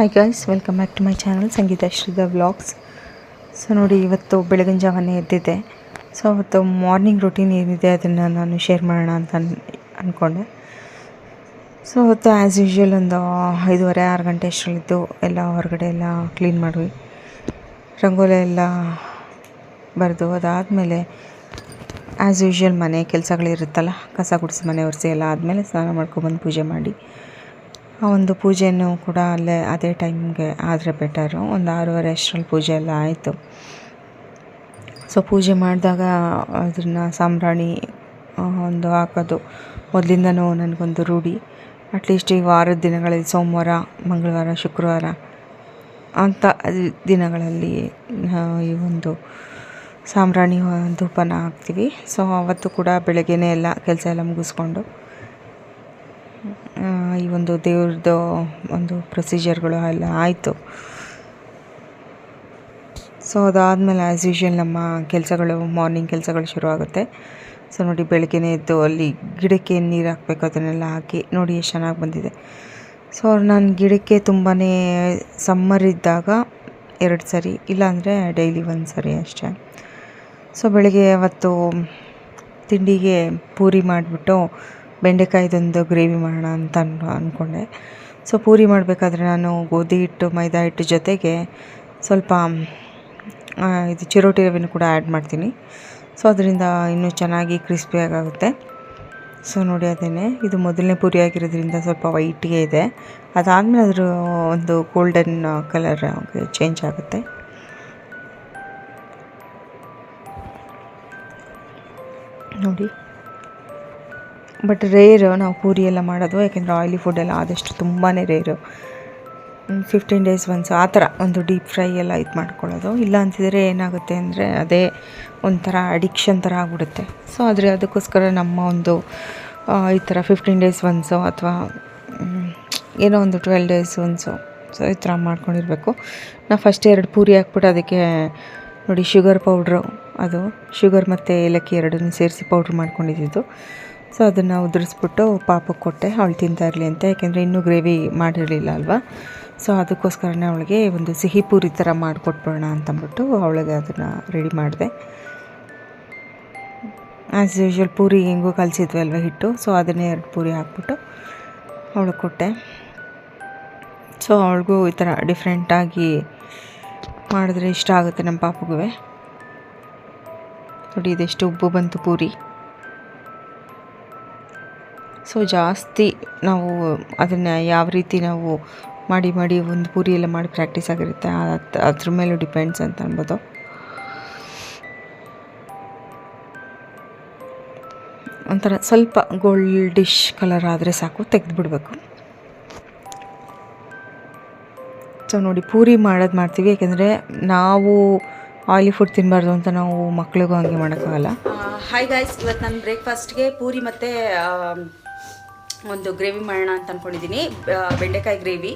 Hi guys welcome back to my channel Sangeetha Shreedha vlogs so ನೋಡಿ, ಇವತ್ತು ಬೆಳಗಿನ ಜಾವನೇ ಎದ್ದಿದ್ದೆ ಸೊ ಅವತ್ತು ಮಾರ್ನಿಂಗ್ ರೂಟೀನ್ ಏನಿದೆ ಅದನ್ನು ನಾನು ಶೇರ್ ಮಾಡೋಣ ಅಂತ ಅಂದ್ಕೊಂಡೆ ಸೊ ಅವತ್ತು ಆ್ಯಸ್ ಯೂಶ್ವಲ್ ಒಂದು ಐದೂವರೆ, ಆರು ಗಂಟೆ ಅಷ್ಟರಲ್ಲಿದ್ದು ಎಲ್ಲ ಹೊರಗಡೆ ಎಲ್ಲ ಕ್ಲೀನ್ ಮಾಡಿ ರಂಗೋಲಿ ಎಲ್ಲ ಬರೆದು ಅದಾದಮೇಲೆ ಆ್ಯಸ್ ಯೂಶ್ವಲ್ ಮನೆ ಕೆಲಸಗಳಿರುತ್ತಲ್ಲ, ಕಸ ಗುಡಿಸಿ ಮನೆ ಒರೆಸಿ ಎಲ್ಲ ಆದಮೇಲೆ ಸ್ನಾನ ಮಾಡ್ಕೊಬಂದು ಪೂಜೆ ಮಾಡಿ. ಆ ಒಂದು ಪೂಜೆಯನ್ನು ಕೂಡ ಅಲ್ಲೇ ಅದೇ ಟೈಮ್ಗೆ ಆದರೆ ಬೆಟರು ಒಂದು ಆರೂವರೆ ಅಷ್ಟರಲ್ಲಿ ಪೂಜೆ ಎಲ್ಲ ಆಯಿತು. ಸೊ ಪೂಜೆ ಮಾಡಿದಾಗ ಅದನ್ನು ಸಾಂಬ್ರಾಣಿ ಒಂದು ಹಾಕೋದು. ಮೊದಲಿಂದನೂ ನನಗೊಂದು ರೂಢಿ. ಅಟ್ಲೀಸ್ಟ್ ಈ ವಾರದ ದಿನಗಳಲ್ಲಿ ಸೋಮವಾರ, ಮಂಗಳವಾರ, ಶುಕ್ರವಾರ ಅಂಥ ದಿನಗಳಲ್ಲಿ ಈ ಒಂದು ಸಾಂಬ್ರಾಣಿ ಧೂಪನ ಹಾಕ್ತೀವಿ. ಸೊ ಅವತ್ತು ಕೂಡ ಬೆಳಗ್ಗೆನೇ ಎಲ್ಲ ಕೆಲಸ ಎಲ್ಲ ಮುಗಿಸ್ಕೊಂಡು ಈ ಒಂದು ದೇವ್ರದ್ದು ಒಂದು ಪ್ರೊಸೀಜರ್ಗಳು ಎಲ್ಲ ಆಯಿತು. ಸೊ ಅದಾದಮೇಲೆ ಆ್ಯಸ್ ಯೂಶ್ವಲ್ ನಮ್ಮ ಕೆಲಸಗಳು ಮಾರ್ನಿಂಗ್ ಕೆಲಸಗಳು ಶುರು ಆಗುತ್ತೆ. ಸೊ ನೋಡಿ ಬೆಳಗ್ಗೆನೇ ಎದ್ದು ಅಲ್ಲಿ ಗಿಡಕ್ಕೆ ನೀರು ಹಾಕಬೇಕು, ಅದನ್ನೆಲ್ಲ ಹಾಕಿ ನೋಡಿ ಎಷ್ಟು ಚೆನ್ನಾಗಿ ಬಂದಿದೆ. ಸೊ ನಾನು ಗಿಡಕ್ಕೆ ತುಂಬಾ ಸಮ್ಮರ್ ಇದ್ದಾಗ ಎರಡು ಸರಿ, ಇಲ್ಲಾಂದರೆ ಡೈಲಿ ಒಂದು ಸರಿ ಅಷ್ಟೇ. ಸೊ ಬೆಳಗ್ಗೆ ಅವತ್ತು ತಿಂಡಿಗೆ ಪೂರಿ ಮಾಡಿಬಿಟ್ಟು ಬೆಂಡೆಕಾಯ್ದೊಂದು ಗ್ರೇವಿ ಮಾಡೋಣ ಅಂತ ಅನ್ ಅಂದ್ಕೊಂಡೆ ಸೊ, ಪೂರಿ ಮಾಡಬೇಕಾದ್ರೆ ನಾನು ಗೋಧಿ ಹಿಟ್ಟು, ಮೈದಾ ಹಿಟ್ಟು ಜೊತೆಗೆ ಸ್ವಲ್ಪ ಇದು ಚಿರೋಟಿ ರವೆನೂ ಕೂಡ ಆ್ಯಡ್ ಮಾಡ್ತೀನಿ. ಸೊ, ಅದರಿಂದ ಇನ್ನೂ ಚೆನ್ನಾಗಿ ಕ್ರಿಸ್ಪಿಯಾಗುತ್ತೆ ಸೊ, ನೋಡಿ ಅದೇ ಇದು ಮೊದಲನೇ ಪೂರಿ ಆಗಿರೋದ್ರಿಂದ ಸ್ವಲ್ಪ ವೈಟ್ಗೆ ಇದೆ. ಅದಾದಮೇಲೆ ಅದರ ಒಂದು ಗೋಲ್ಡನ್ ಕಲರ್ ಚೇಂಜ್ ಆಗುತ್ತೆ. ನೋಡಿ. ಬಟ್ ರೇರ್ ನಾವು ಪೂರಿ ಎಲ್ಲ ಮಾಡೋದು, ಯಾಕೆಂದರೆ ಆಯಿಲಿ ಫುಡ್ ಎಲ್ಲ ಆದಷ್ಟು ತುಂಬಾ ರೇರು ಫಿಫ್ಟೀನ್ ಡೇಸ್ ಒನ್ಸ್ ಆ ಥರ ಒಂದು ಡೀಪ್ ಫ್ರೈ ಎಲ್ಲ ಇದು ಮಾಡ್ಕೊಳ್ಳೋದು. ಇಲ್ಲ ಅಂತಿದ್ರೆ ಏನಾಗುತ್ತೆ ಅಂದರೆ ಅದೇ ಒಂಥರ ಅಡಿಕ್ಷನ್ ಥರ ಆಗ್ಬಿಡುತ್ತೆ. ಸೊ ಆದರೆ ಅದಕ್ಕೋಸ್ಕರ ನಮ್ಮ ಒಂದು ಈ ಥರ ಫಿಫ್ಟೀನ್ ಡೇಸ್ ಒನ್ಸು ಅಥವಾ ಏನೋ ಒಂದು ಟ್ವೆಲ್ ಡೇಸ್ ಒನ್ಸು ಸೊ ಈ ಥರ ಮಾಡ್ಕೊಂಡಿರಬೇಕು. ನಾವು ಫಸ್ಟ್ ಎರಡು ಪೂರಿ ಹಾಕ್ಬಿಟ್ಟು ಅದಕ್ಕೆ ನೋಡಿ ಶುಗರ್ ಪೌಡ್ರು ಅದು ಶುಗರ್ ಮತ್ತು ಏಲಕ್ಕಿ ಎರಡನ್ನೂ ಸೇರಿಸಿ ಪೌಡ್ರ್ ಮಾಡ್ಕೊಂಡಿದ್ದು. ಸೊ ಅದನ್ನು ಉದುರಿಸ್ಬಿಟ್ಟು ಪಾಪಕ್ಕೆ ಕೊಟ್ಟೆ. ಅವಳು ತಿಂತಾ ಇರಲಿ ಅಂತ, ಯಾಕೆಂದರೆ ಇನ್ನೂ ಗ್ರೇವಿ ಮಾಡಿರಲಿಲ್ಲ ಅಲ್ವಾ? ಸೊ ಅದಕ್ಕೋಸ್ಕರನೇ ಅವಳಿಗೆ ಒಂದು ಸಿಹಿ ಪೂರಿ ಥರ ಮಾಡಿಕೊಟ್ಬಿಡೋಣ ಅಂತಂದ್ಬಿಟ್ಟು ಅವಳಿಗೆ ಅದನ್ನು ರೆಡಿ ಮಾಡಿದೆ. ಆ್ಯಸ್ ಯೂಶ್ವಲ್ ಪೂರಿ ಹೆಂಗೂ ಕಲಿಸಿದ್ವಿ ಅಲ್ವ ಹಿಟ್ಟು? ಸೊ ಅದನ್ನೇ ಎರಡು ಪೂರಿ ಹಾಕ್ಬಿಟ್ಟು ಅವಳಿಗೆ ಕೊಟ್ಟೆ. ಸೊ ಅವಳಿಗೂ ಈ ಥರ ಡಿಫ್ರೆಂಟಾಗಿ ಮಾಡಿದ್ರೆ ಇಷ್ಟ ಆಗುತ್ತೆ ನಮ್ಮ ಪಾಪಗೂ. ನೋಡಿ, ಇದೆಷ್ಟು ಉಬ್ಬು ಬಂತು ಪೂರಿ. ಸೊ ಜಾಸ್ತಿ ನಾವು ಅದನ್ನು ಯಾವ ರೀತಿ ನಾವು ಮಾಡಿ ಮಾಡಿ ಒಂದು ಪೂರಿ ಎಲ್ಲ ಮಾಡಿ ಪ್ರಾಕ್ಟೀಸ್ ಆಗಿರುತ್ತೆ, ಅದ್- ಅದ್ರ ಮೇಲೂ ಡಿಪೆಂಡ್ಸ್ ಅಂತ ಅನ್ಬೋದು. ಒಂಥರ ಸ್ವಲ್ಪ ಗೋಲ್ಡಿಶ್ ಕಲರ್ ಆದರೆ ಸಾಕು, ತೆಗೆದುಬಿಡ್ಬೇಕು. ಸೊ ನೋಡಿ, ಪೂರಿ ಮಾಡೋದು ಮಾಡ್ತೀವಿ, ಯಾಕೆಂದರೆ ನಾವು ಆಯಿಲಿ ಫುಡ್ ತಿನ್ನಬಾರ್ದು ಅಂತ ನಾವು ಮಕ್ಳಿಗೂ ಹಂಗೆ ಮಾಡೋಕ್ಕಾಗಲ್ಲ. ಹಾಯ್ ಗಾಯ್ಸ್ ಇವತ್ತು ನಾನು ಬ್ರೇಕ್ಫಾಸ್ಟ್ಗೆ ಪೂರಿ ಮತ್ತು ಒಂದು ಗ್ರೇವಿ ಮಾಡೋಣ ಅಂತ ಅಂದ್ಕೊಂಡಿದ್ದೀನಿ ಬೆಂಡೆಕಾಯಿ ಗ್ರೇವಿ.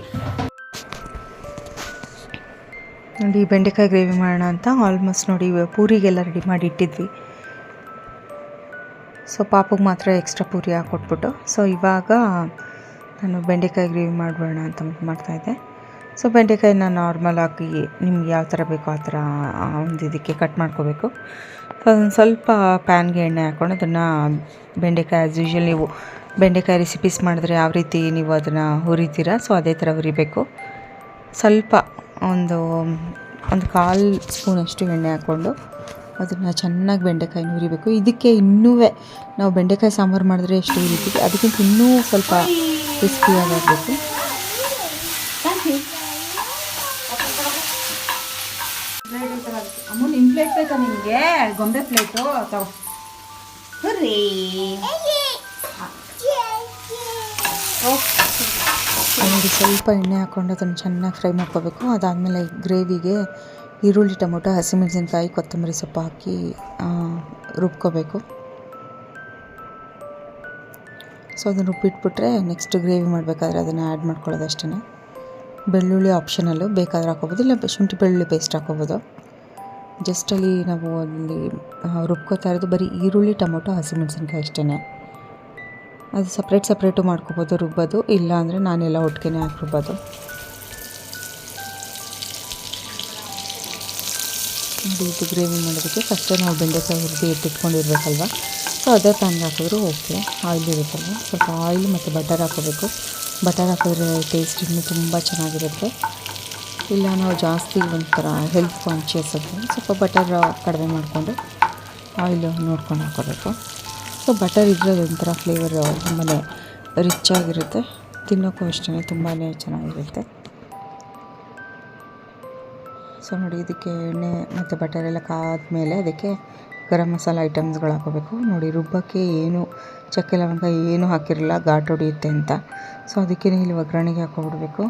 ನೋಡಿ, ಬೆಂಡೆಕಾಯಿ ಗ್ರೇವಿ ಮಾಡೋಣ ಅಂತ ಆಲ್ಮೋಸ್ಟ್ ನೋಡಿ ಪೂರಿಗೆಲ್ಲ ರೆಡಿ ಮಾಡಿ ಇಟ್ಟಿದ್ವಿ. ಸೊ ಪಾಪಗೆ ಮಾತ್ರ ಎಕ್ಸ್ಟ್ರಾ ಪೂರಿ ಹಾಕ್ಕೊಟ್ಬಿಟ್ಟು ಸೊ ಇವಾಗ ನಾನು ಬೆಂಡೆಕಾಯಿ ಗ್ರೇವಿ ಮಾಡಬೇಡ ಅಂತ ಮಾಡ್ತಾಯಿದ್ದೆ ಸೊ ಬೆಂಡೆಕಾಯಿನ ನಾರ್ಮಲ್ ಆಗಿ ನಿಮ್ಗೆ ಯಾವ ಥರ ಬೇಕೋ ಆ ಥರ ಒಂದು ಇದಕ್ಕೆ ಕಟ್ ಮಾಡ್ಕೋಬೇಕು. ಅದನ್ನು ಸ್ವಲ್ಪ ಪ್ಯಾನ್ಗೆ ಎಣ್ಣೆ ಹಾಕ್ಕೊಂಡು ಅದನ್ನು ಬೆಂಡೆಕಾಯಿ ಆ್ಯಸ್ ಯೂಶ್ವಲ್ ಬೆಂಡೆಕಾಯಿ ರೆಸಿಪೀಸ್ ಮಾಡಿದ್ರೆ ಯಾವ ರೀತಿ ನೀವು ಅದನ್ನು ಹುರಿತೀರಾ? ಸೊ ಅದೇ ಥರ ಹುರಿಬೇಕು. ಸ್ವಲ್ಪ ಒಂದು ಒಂದು ಕಾಲು ಸ್ಪೂನಷ್ಟು ಎಣ್ಣೆ ಹಾಕ್ಕೊಂಡು ಅದನ್ನು ಚೆನ್ನಾಗಿ ಬೆಂಡೆಕಾಯಿನ ಹುರಿಬೇಕು. ಇದಕ್ಕೆ ಇನ್ನೂ ನಾವು ಬೆಂಡೆಕಾಯಿ ಸಾಂಬಾರು ಮಾಡಿದ್ರೆ ಎಷ್ಟು ಹುರಿತೀವಿ. ಅದಕ್ಕಿಂತ ಇನ್ನೂ ಸ್ವಲ್ಪ ಕ್ರಿಸ್ಪಿಯಾಗಬೇಕು ಅಮ್ಮ ನಿಮ್ಮ ಪ್ಲೇಟ್ ಬೇಕಾ ನಿಮಗೆ ಗೊಂಬೆ ಪ್ಲೇಟು ತಗೋ. ಬರ್ರಿ ನೋಡಿ ಸ್ವಲ್ಪ ಎಣ್ಣೆ ಹಾಕ್ಕೊಂಡು ಅದನ್ನು ಚೆನ್ನಾಗಿ ಫ್ರೈ ಮಾಡ್ಕೋಬೇಕು. ಅದಾದಮೇಲೆ ಗ್ರೇವಿಗೆ ಈರುಳ್ಳಿ ಟೊಮೊಟೊ, ಹಸಿಮೆಣಸಿನ್ಕಾಯಿ, ಕೊತ್ತಂಬರಿ ಸೊಪ್ಪು ಹಾಕಿ ರುಬ್ಕೋಬೇಕು. ಸೊ ಅದನ್ನು ರುಬ್ಬಿಟ್ಬಿಟ್ರೆ ನೆಕ್ಸ್ಟ್ ಗ್ರೇವಿ ಮಾಡಬೇಕಾದ್ರೆ ಅದನ್ನು ಆ್ಯಡ್ ಮಾಡ್ಕೊಳ್ಳೋದು ಅಷ್ಟೇ ಬೆಳ್ಳುಳ್ಳಿ ಆಪ್ಷನಲ್ಲು ಬೇಕಾದ್ರೆ ಹಾಕೋಬೋದು ಇಲ್ಲ ಶುಂಠಿ ಬೆಳ್ಳುಳ್ಳಿ ಪೇಸ್ಟ್ ಹಾಕೋಬೋದು ಜಸ್ಟಲ್ಲಿ ನಾವು ಅಲ್ಲಿ ರುಬ್ಕೋತಾ ಇರೋದು ಬರೀ ಈರುಳ್ಳಿ, ಟೊಮೊಟೊ, ಹಸಿಮೆಣಸಿನ್ಕಾಯಿ ಅಷ್ಟೇ ಅದು ಸಪ್ರೇಟ್ ಸಪ್ರೇಟು ಮಾಡ್ಕೊಬೋದು, ರುಬ್ಬೋದು. ಇಲ್ಲ ಅಂದರೆ ನಾನೆಲ್ಲ ಒಟ್ಟಿಗೆನೇ ಹಾಕಿ ರುಬ್ಬೋದು ಇದು ಗ್ರೇವಿ ಮಾಡೋದಕ್ಕೆ ಫಸ್ಟೇ ನಾವು ಬೆಂಡೆಕಾಯಿ ಹುರಿದು ಎತ್ತಿಟ್ಕೊಂಡಿರ್ಬೇಕಲ್ವ ಸೊ ಅದೇ ಪ್ಯಾನ್ಗೆ ಹಾಕಿದ್ರು ಓಕೆ. ಆಯಿಲ್ ಇರುತ್ತಲ್ಲ ಸ್ವಲ್ಪ ಆಯಿಲ್ ಮತ್ತು ಬಟರ್ ಹಾಕೋಬೇಕು ಬಟರ್ ಹಾಕಿದ್ರೆ ಟೇಸ್ಟ್ ಇನ್ನೂ ತುಂಬ ಚೆನ್ನಾಗಿರುತ್ತೆ. ಇಲ್ಲ, ನಾವು ಜಾಸ್ತಿ ಒಂಥರ ಹೆಲ್ತ್ ಕಾನ್ಷಿಯಸ್ ಅಂತ ಸ್ವಲ್ಪ ಬಟರ್ ಕಡಿಮೆ ಮಾಡಿಕೊಂಡು ಆಯಿಲ್ ನೋಡ್ಕೊಂಡು ಹಾಕೋಬೇಕು ಸೊ ಬಟರ್ ಇದ್ದರೆ ಒಂಥರ ಫ್ಲೇವರ್ ತುಂಬಾ ರಿಚ್ ಆಗಿರುತ್ತೆ. ತಿನ್ನೋಕ್ಕೂ ಅಷ್ಟೇ ತುಂಬಾ ಚೆನ್ನಾಗಿರುತ್ತೆ. ಸೊ ನೋಡಿ, ಇದಕ್ಕೆ ಎಣ್ಣೆ ಮತ್ತು ಬಟರ್ ಎಲ್ಲ ಕಾದ್ಮೇಲೆ ಅದಕ್ಕೆ ಗರಂ ಮಸಾಲ ಐಟಮ್ಸ್ಗಳು ಹಾಕೋಬೇಕು ನೋಡಿ, ರುಬ್ಬಕ್ಕೆ ಏನು, ಚಕ್ಕೆ ಲವಂಗ ಏನು ಹಾಕಿರಲ್ಲ, ಘಾಟ್ ಹೊಡಿಯುತ್ತೆ ಅಂತ. ಸೊ ಅದಕ್ಕೆ ಇಲ್ಲಿ ಒಗ್ಗರಣೆಗೆ ಹಾಕೊಬಿಡ್ಬೇಕು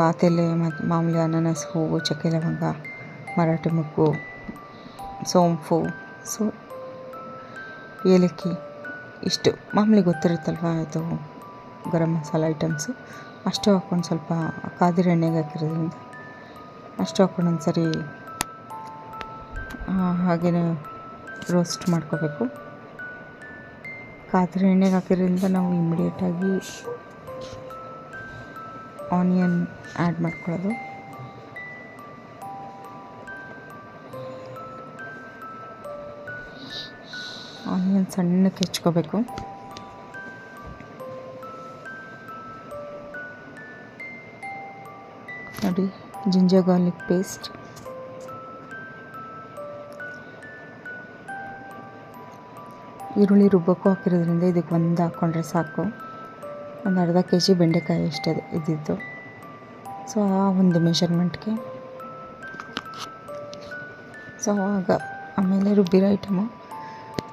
ಬಾತೆಲೆ ಮತ್ತು ಮಾಮೂಲಿ ಅನಾನಸ್, ಹೂವು, ಚಕ್ಕೆ ಲವಂಗ, ಮರಾಠಿ ಮೊಗ್ಗು ಸೋಂಪು. ಸೊ ಏಲಕ್ಕಿ. ಇಷ್ಟು. ಮಾಮೂಲಿ ಗೊತ್ತಿರುತ್ತಲ್ವ ಅದು ಗರಂ ಮಸಾಲ ಐಟಮ್ಸು? ಅಷ್ಟು ಹಾಕ್ಕೊಂಡು ಸ್ವಲ್ಪ ಕಾದಿರಿ ಎಣ್ಣೆಗೆ ಹಾಕಿರೋದ್ರಿಂದ. ಅಷ್ಟು ಹಾಕ್ಕೊಂಡು ಒಂದು ಸರಿ ಹಾಗೆಯೇ ರೋಸ್ಟ್ ಮಾಡ್ಕೋಬೇಕು. ಕಾದಿರಿ ಎಣ್ಣೆಗೆ ಹಾಕಿರೋದ್ರಿಂದ ನಾವು ಇಮಿಡಿಯೇಟಾಗಿ ಆನಿಯನ್ ಆ್ಯಡ್ ಮಾಡ್ಕೊಳ್ಳೋದು. ಆನಿಯನ್ ಸಣ್ಣಕ್ಕೆ ಹೆಚ್ಕೋಬೇಕು. ನೋಡಿ ಜಿಂಜರ್ ಗಾರ್ಲಿಕ್ ಪೇಸ್ಟ್ ಈರುಳ್ಳಿ ರುಬ್ಬಕ್ಕೂ ಹಾಕಿರೋದ್ರಿಂದ ಇದಕ್ಕೆ ಒಂದು ಹಾಕ್ಕೊಂಡ್ರೆ ಸಾಕು. ಒಂದು ಅರ್ಧ ಕೆ ಜಿ ಬೆಂಡೆಕಾಯಿ ಅಷ್ಟೇ ಇದ್ದಿದ್ದು. ಸೊ ಆ ಒಂದು ಮೆಷರ್ಮೆಂಟ್ಗೆ ಸೊ ಆಗ ಆಮೇಲೆ ರುಬ್ಬಿರೋ ಐಟಮು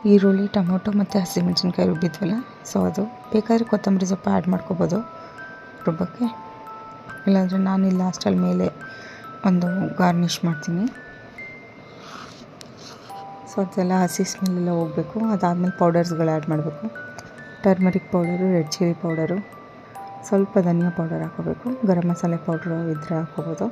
ಈರುಳ್ಳಿ, ಟೊಮೊಟೊ ಮತ್ತು ಹಸಿಮೆಣ್ಸಿನ್ಕಾಯಿ ರುಬ್ಬಿದ್ವಲ್ಲ? ಸೊ ಅದು ಬೇಕಾದ್ರೆ ಕೊತ್ತಂಬರಿ ಸೊಪ್ಪು ಆ್ಯಡ್ ಮಾಡ್ಕೋಬೋದು ರುಬ್ಬಕ್ಕೆ. ಇಲ್ಲಾಂದರೆ ನಾನು ಇಲ್ಲಿ ಲಾಸ್ಟಲ್ಲಿ ಮೇಲೆ ಒಂದು ಗಾರ್ನಿಷ್ ಮಾಡ್ತೀನಿ. ಸೊ ಅದೆಲ್ಲ ಹಸಿ ಸ್ಮೆಲ್ಲೆಲ್ಲ ಹೋಗಬೇಕು. ಅದಾದಮೇಲೆ ಪೌಡರ್ಸ್ಗಳು ಆ್ಯಡ್ ಮಾಡಬೇಕು. Turmeric powder red chilli powder ಸ್ವಲ್ಪ ಧನಿಯಾ ಪೌಡರ್ ಹಾಕೋಬೇಕು ಗರಂ ಮಸಾಲೆ ಪೌಡ್ರು ಇದ್ದರೆ ಹಾಕೋಬೋದು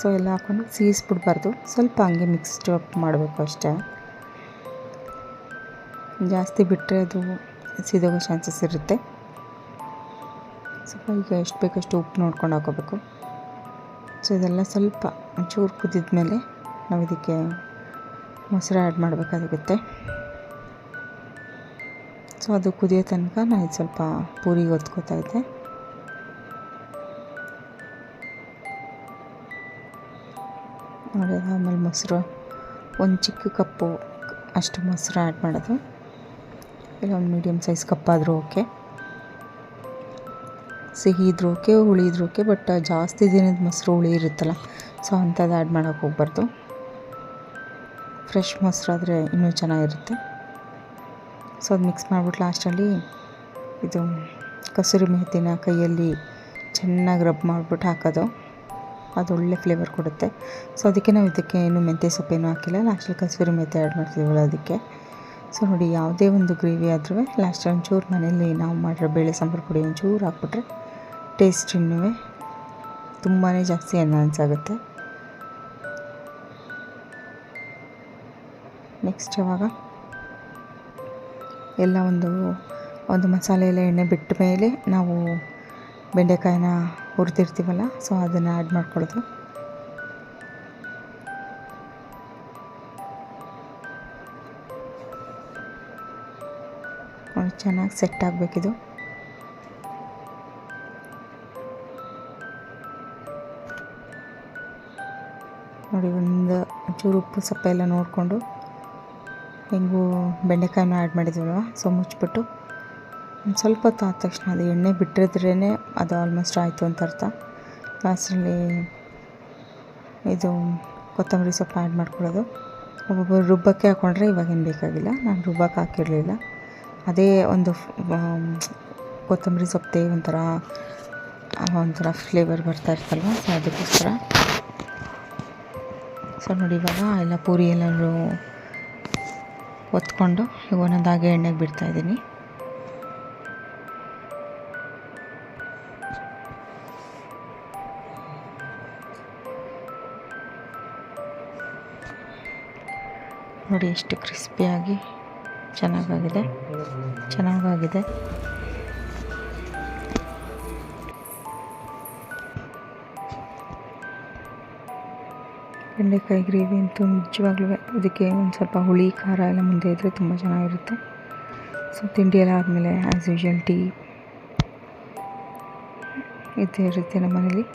ಸೊ ಎಲ್ಲ ಹಾಕ್ಕೊಂಡು ಸೀಸ್ಬಿಡ್ಬಾರ್ದು. ಸ್ವಲ್ಪ ಹಂಗೆ ಮಿಕ್ಸ್ಡ್ ಅಪ್ ಮಾಡಬೇಕು ಅಷ್ಟೇ. ಜಾಸ್ತಿ ಬಿಟ್ಟರೆ ಅದು ಸಿದೋಗೋ ಚಾನ್ಸಸ್ ಇರುತ್ತೆ. ಸ್ವಲ್ಪ ಈಗ ಎಷ್ಟು ಬೇಕಷ್ಟು ಉಪ್ಪು ನೋಡ್ಕೊಂಡು ಹಾಕೋಬೇಕು. ಸೊ ಇದೆಲ್ಲ ಸ್ವಲ್ಪ ಒಂಚೂರು ಕುದಿದ ಮೇಲೆ ನಾವು ಇದಕ್ಕೆ ಮೊಸರು ಆ್ಯಡ್ ಮಾಡಬೇಕಾಗುತ್ತೆ ಸೊ ಅದು ಕುದಿಯೋ ತನಕ ನಾನು ಇದು ಸ್ವಲ್ಪ ಪೂರಿಗೆ ಹೊತ್ಕೋತಾ ಇದ್ದೆ. ಆಮೇಲೆ ಮೊಸರು, ಒಂದು ಚಿಕ್ಕ ಕಪ್ಪು, ಅಷ್ಟು ಮೊಸರು ಆ್ಯಡ್ ಮಾಡೋದು. ಇಲ್ಲ, ಒಂದು ಮೀಡಿಯಮ್ ಸೈಜ್ ಕಪ್ಪಾದರೂ ಓಕೆ. ಸಿಹಿ ಇದ್ರೂ ಓಕೆ, ಹುಳಿ ಇದ್ರೂ ಓಕೆ, ಬಟ್ ಜಾಸ್ತಿ ದಿನದ ಮೊಸರು ಹುಳಿ ಇರುತ್ತಲ್ಲ, ಸೊ ಅಂಥದ್ದು ಆ್ಯಡ್ ಮಾಡೋಕ್ಕೆ ಹೋಗ್ಬಾರ್ದು. ಫ್ರೆಶ್ ಮೊಸರಾದರೆ ಇನ್ನೂ ಚೆನ್ನಾಗಿರುತ್ತೆ. ಸೊ ಅದು ಮಿಕ್ಸ್ ಮಾಡಿಬಿಟ್ಟು ಲಾಸ್ಟಲ್ಲಿ ಇದು ಕಸೂರಿ ಮೆಹತಿನ ಕೈಯಲ್ಲಿ ಚೆನ್ನಾಗಿ ರಬ್ ಮಾಡಿಬಿಟ್ಟು ಹಾಕೋದು. ಅದು ಒಳ್ಳೆ ಫ್ಲೇವರ್ ಕೊಡುತ್ತೆ. ಸೊ ಅದಕ್ಕೆ ನಾವು ಇದಕ್ಕೆ ಏನು ಮೆಂತ್ಯ ಸೊಪ್ಪೇನು ಹಾಕಿಲ್ಲ. ಲಾಸ್ಟಲ್ಲಿ ಕಸೂರಿ ಮೆಂತ್ಯ ಆ್ಯಡ್ ಮಾಡ್ತೀವಲ್ಲ ಅದಕ್ಕೆ. ಸೊ ನೋಡಿ ಯಾವುದೇ ಒಂದು ಗ್ರೇವಿ ಆದ್ರೂ ಲಾಸ್ಟ್ ಒಂಚೂರು ಮನೇಲಿ ನಾವು ಮಾಡಿರೋ ಬೇಳೆ ಸಾಂಬಾರು ಪುಡಿ ಒಂಚೂರು ಹಾಕ್ಬಿಟ್ರೆ ಟೇಸ್ಟ್ ಇನ್ನೂ ತುಂಬಾ ಜಾಸ್ತಿ ಎನ್ಹಾನ್ಸ್ ಆಗುತ್ತೆ. ನೆಕ್ಸ್ಟ್ ಯಾವಾಗ? ಎಲ್ಲ ಒಂದು ಒಂದು ಮಸಾಲೆ ಎಲ್ಲ ಎಣ್ಣೆ ಬಿಟ್ಟ ಮೇಲೆ ನಾವು ಬೆಂಡೆಕಾಯಿನ ಹುರಿದಿರ್ತೀವಲ್ಲ ಸೊ ಅದನ್ನು ಆ್ಯಡ್ ಮಾಡ್ಕೊಳ್ಳೋದು ಚೆನ್ನಾಗಿ ಸೆಟ್ ಆಗಬೇಕಿದು. ನೋಡಿ, ಒಂದು ಒಂಚೂರು ಉಪ್ಪು ಸಪ್ಪೆ ಎಲ್ಲ ನೋಡಿಕೊಂಡು, ಹೆಂಗೂ ಬೆಂಡೆಕಾಯನ್ನು ಆ್ಯಡ್ ಮಾಡಿದ್ವಲ್ವ ಸೊ ಮುಚ್ಚಿಬಿಟ್ಟು. ಸ್ವಲ್ಪ ಹೊತ್ತು ಆದ ತಕ್ಷಣ ಅದು ಎಣ್ಣೆ ಬಿಟ್ಟಿದ್ರೇ ಅದು ಆಲ್ಮೋಸ್ಟ್ ಆಯಿತು ಅಂತ ಅರ್ಥ. ಲಾಸ್ಟಲ್ಲಿ ಇದು ಕೊತ್ತಂಬರಿ ಸೊಪ್ಪು ಆ್ಯಡ್ ಮಾಡ್ಕೊಳ್ಳೋದು. ಒಬ್ಬೊಬ್ಬರು ರುಬ್ಬಕ್ಕೆ ಹಾಕ್ಕೊಂಡ್ರೆ ಇವಾಗೇನು ಬೇಕಾಗಿಲ್ಲ. ನಾನು ರುಬ್ಬಕ್ಕೆ ಹಾಕಿರಲಿಲ್ಲ. ಅದೇ ಒಂದು ಕೊತ್ತಂಬರಿ ಸೊಪ್ಪೇ ಒಂಥರ ಒಂಥರ ಫ್ಲೇವರ್ ಬರ್ತಾ ಇರ್ತಲ್ವ? ಸೊ ಅದಕ್ಕೋಸ್ಕರ. ಸೊ ನೋಡಿ ಇವಾಗ ಎಲ್ಲ ಪೂರಿ ಎಲ್ಲರೂ ಒತ್ಕೊಂಡು ಈಗ ಒಂದೊಂದಾಗೆ ಎಣ್ಣೆಗೆ ಬಿಡ್ತಾಯಿದ್ದೀನಿ ನೋಡಿ ಎಷ್ಟು ಕ್ರಿಸ್ಪಿಯಾಗಿ ಚೆನ್ನಾಗಾಗಿದೆ. ಚೆನ್ನಾಗಾಗಿದೆ. ಬೆಂಡೆಕಾಯಿ ಗ್ರೇವಿ ಅಂತೂ ನಿಜವಾಗ್ಲೂ ಇದಕ್ಕೆ ಒಂದು ಸ್ವಲ್ಪ ಹುಳಿ, ಖಾರ ಎಲ್ಲ ಮುಂದೆ ಇದ್ದರೆ ತುಂಬ ಚೆನ್ನಾಗಿರುತ್ತೆ. ಸೊ ತಿಂಡಿ ಎಲ್ಲ ಆದಮೇಲೆ ಆ್ಯಸ್ ಯೂಶುವಲ್ ಟೀ ಇದೇ ಇರುತ್ತೆ ನಮ್ಮನೇಲಿ.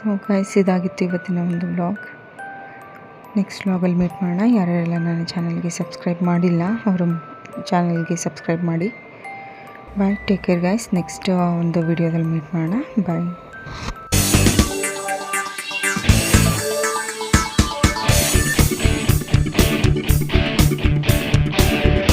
ಸೊ ಗೈಸ್ ಇದಾಗಿತ್ತು ಇವತ್ತಿನ ಒಂದು ಬ್ಲಾಗ್ ನೆಕ್ಸ್ಟ್ ಬ್ಲಾಗಲ್ಲಿ ಮೀಟ್ ಮಾಡೋಣ. ಯಾರ್ಯಾರೆಲ್ಲ ನನ್ನ ಚಾನಲ್ಗೆ ಸಬ್ಸ್ಕ್ರೈಬ್ ಮಾಡಿಲ್ಲ, ಅವರು ಚಾನಲ್ಗೆ ಸಬ್ಸ್ಕ್ರೈಬ್ ಮಾಡಿ. Bye take care guys next ಒಂದು ವಿಡಿಯೋದಲ್ಲಿ ಮೀಟ್ ಮಾಡೋಣ. ಬಾಯ್